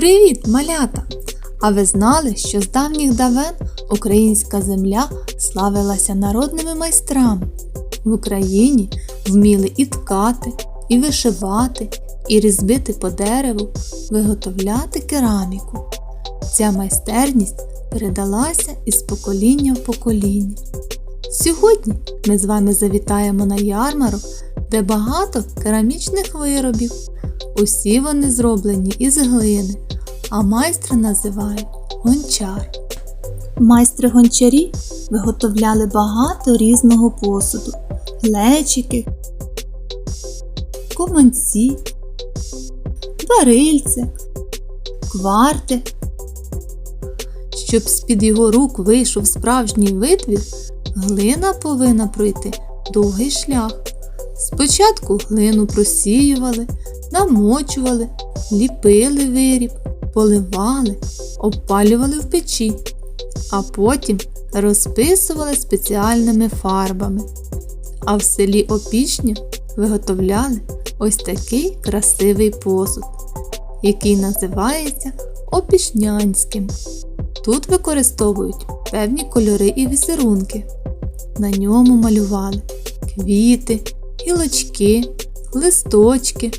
Привіт, малята! А ви знали, що з давніх давен українська земля славилася народними майстрами? В Україні вміли і ткати, і вишивати, і різбити по дереву, виготовляти кераміку. Ця майстерність передалася із покоління в покоління. Сьогодні ми з вами завітаємо на ярмарок, де багато керамічних виробів. Усі вони зроблені із глини, а майстра називають гончар. Майстри гончарі виготовляли багато різного посуду: глечики, команці, барильце, кварти. Щоб з-під його рук вийшов справжній витвір, глина повинна пройти довгий шлях. Спочатку глину просіювали, намочували, ліпили виріб, поливали, обпалювали в печі, а потім розписували спеціальними фарбами. А в селі Опішня виготовляли ось такий красивий посуд, який називається опішнянським. Тут використовують певні кольори і візерунки. На ньому малювали квіти, гілочки, листочки,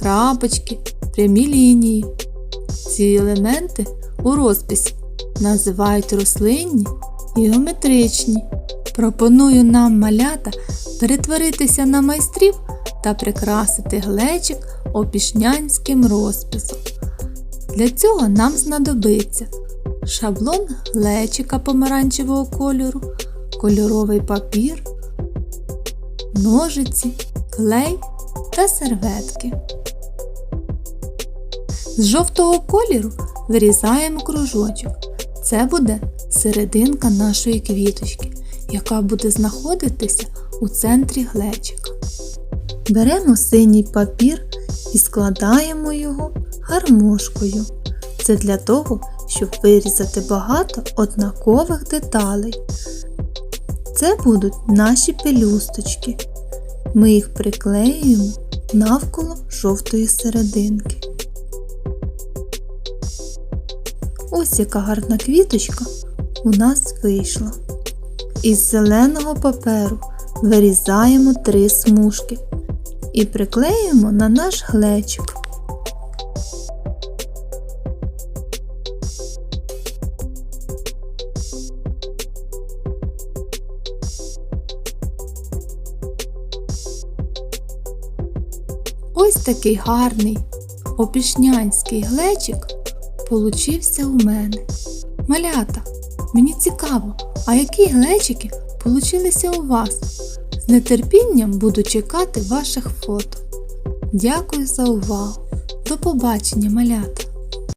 крапочки, прямі лінії. Ці елементи у розписі називають рослинні і геометричні. Пропоную нам малята перетворитися на майстрів та прикрасити глечик опішнянським розписом. Для цього нам знадобиться шаблон глечика помаранчевого кольору, кольоровий папір, ножиці, клей та серветки. З жовтого кольору вирізаємо кружочок. Це буде серединка нашої квіточки, яка буде знаходитися у центрі глечика. Беремо синій папір і складаємо його гармошкою. Це для того, щоб вирізати багато однакових деталей. Це будуть наші пелюсточки. Ми їх приклеюємо навколо жовтої серединки. Ось яка гарна квіточка у нас вийшла. Із зеленого паперу вирізаємо три смужки і приклеюємо на наш глечик. Ось такий гарний опішнянський глечик получився у мене. Малята, мені цікаво, а які глечики получилися у вас? З нетерпінням буду чекати ваших фото. Дякую за увагу. До побачення, малята!